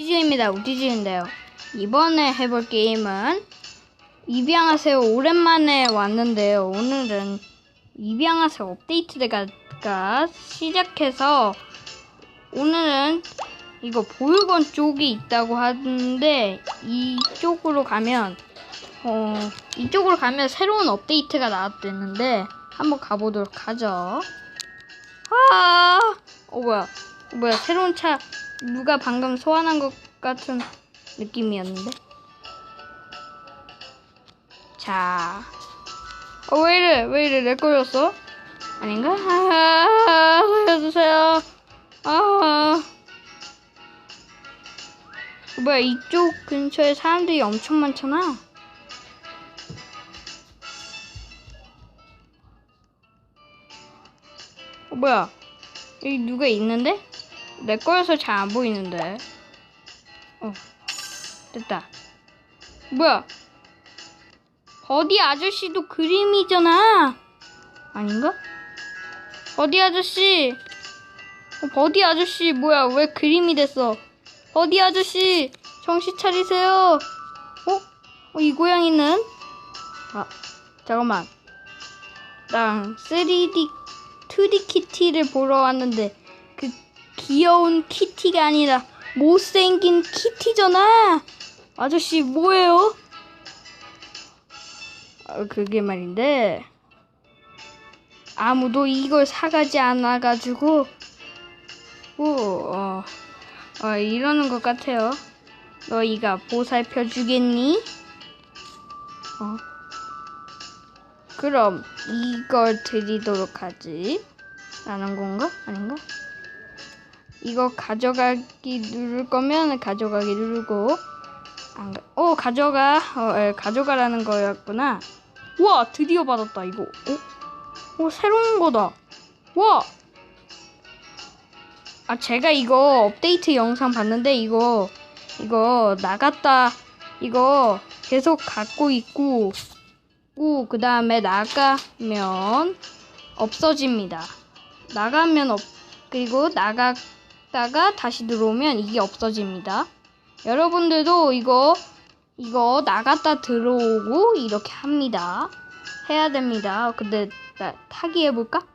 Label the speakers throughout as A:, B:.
A: 우티즈입니다. 우티즈인데요. 이번에 해볼 게임은 입양하세요. 오랜만에 왔는데요. 오늘은 입양하세요 업데이트가 시작해서 오늘은 이거 보육원 쪽이 있다고 하는데 이쪽으로 가면 어 이쪽으로 가면 새로운 업데이트가 나왔댔는데 한번 가보도록 하죠. 아, 어 뭐야, 어, 뭐야 새로운 차 누가 방금 소환한 것 같은 느낌이었는데. 자, 어, 왜 이래, 왜 이래, 내 거였어? 아닌가? 아, 살려주세요. 아, 어, 뭐야, 이쪽 근처에 사람들이 엄청 많잖아. 어, 뭐야, 여기 누가 있는데? 내 거여서 잘 안 보이는데. 어, 됐다. 뭐야? 버디 아저씨도 그림이잖아. 아닌가? 버디 아저씨. 어, 버디 아저씨 뭐야? 왜 그림이 됐어? 버디 아저씨 정신 차리세요. 어? 어, 이 고양이는? 아, 잠깐만. 난 3D, 2D 키티를 보러 왔는데 그 귀여운 키티가 아니라 못생긴 키티잖아. 아저씨 뭐예요? 어, 그게 말인데 아무도 이걸 사가지 않아가지고 오, 어, 어, 이러는 것 같아요. 너희가 보살펴 주겠니? 어. 그럼 이걸 드리도록 하지. 라는 건가? 아닌가? 이거 가져가기 누를 거면 가져가기 누르고 안 가, 어 가져가. 어 에, 가져가라는 거였구나. 우와 드디어 받았다 이거. 어? 어 새로운 거다. 와! 아 제가 이거 업데이트 영상 봤는데 이거 이거 나갔다. 이거 계속 갖고 있고 그 다음에 나가면 없어집니다. 나가면 없 그리고 나 갔다가 다시 들어오면 이게 없어집니다. 여러분들도 이거 이거 나갔다 들어오고 이렇게 합니다. 해야 됩니다. 근데 나 타기 해볼까?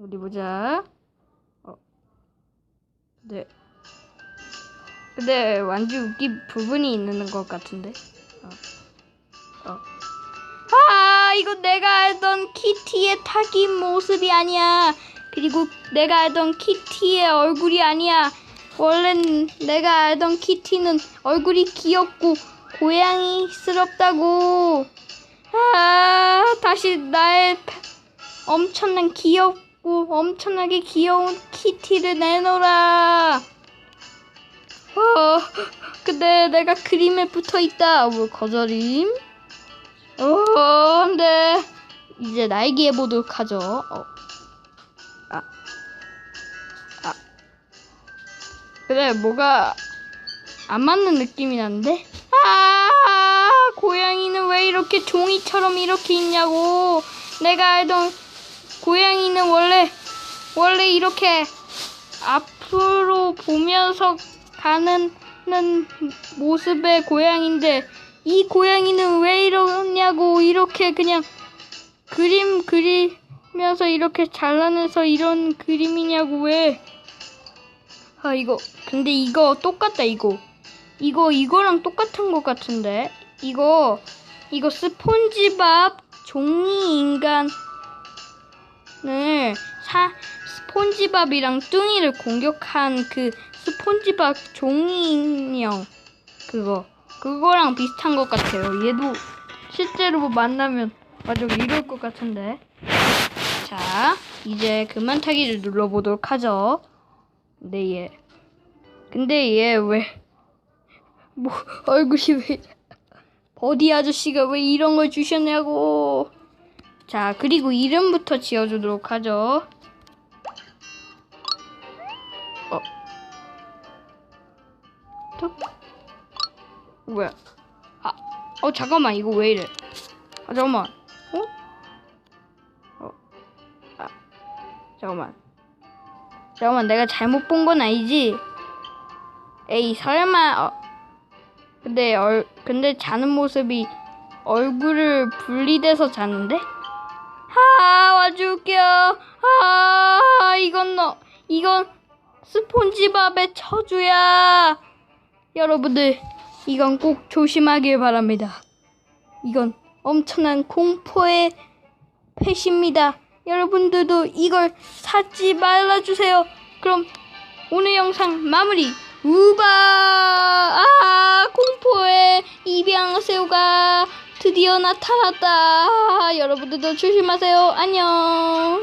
A: 어디 보자. 어. 네. 근데 완전 웃긴 부분이 있는 것 같은데. 어. 어. 아, 이거 내가 알던 키티의 타기 모습이 아니야. 그리고 내가 알던 키티의 얼굴이 아니야. 원래 내가 알던 키티는 얼굴이 귀엽고 고양이스럽다고. 아, 다시 나의 엄청난 귀엽고 엄청나게 귀여운 키티를 내놓으라. 어, 근데 내가 그림에 붙어 있다. 뭐 거절임? 어, 안돼. 이제 날개 해보도록 하죠. 어. 아. 아. 그래, 뭐가 안 맞는 느낌이 나는데? 아, 고양이는 왜 이렇게 종이처럼 이렇게 있냐고. 내가 알던 고양이는 원래, 원래 이렇게 앞으로 보면서 가는 모습의 고양인데, 이 고양이는 왜 이러냐고, 이렇게 그냥 그림 그리 면서 이렇게 잘라내서 이런 그림이냐고 왜? 아 이거. 근데 이거 똑같다 이거. 이거 이거랑 똑같은 것 같은데? 이거 이거 스폰지밥 종이 인간을 사 스폰지밥이랑 뚱이를 공격한 그 스폰지밥 종이 인형. 그거. 그거랑 비슷한 것 같아요. 얘도 실제로 만나면 아주 이럴 것 같은데. 자, 이제 그만 타기를 눌러보도록 하죠. 근데 얘. 근데 얘 왜. 뭐, 얼굴이 왜. 버디 아저씨가 왜 이런 걸 주셨냐고. 자, 그리고 이름부터 지어주도록 하죠. 어. 또? 뭐야. 아, 어, 잠깐만. 이거 왜 이래. 아, 잠깐만. 잠깐만. 잠깐만, 내가 잘못 본 건 아니지? 에이 설마 어, 근데 얼 근데 자는 모습이 얼굴을 분리돼서 자는데? 아 와줄게요. 아 이건 너 이건 스폰지밥의 처주야. 여러분들 이건 꼭 조심하길 바랍니다. 이건 엄청난 공포의 패시입니다. 여러분들도 이걸 사지 말아주세요. 그럼 오늘 영상 마무리. 우바! 아, 공포의 입양새우가 드디어 나타났다. 여러분들도 조심하세요. 안녕.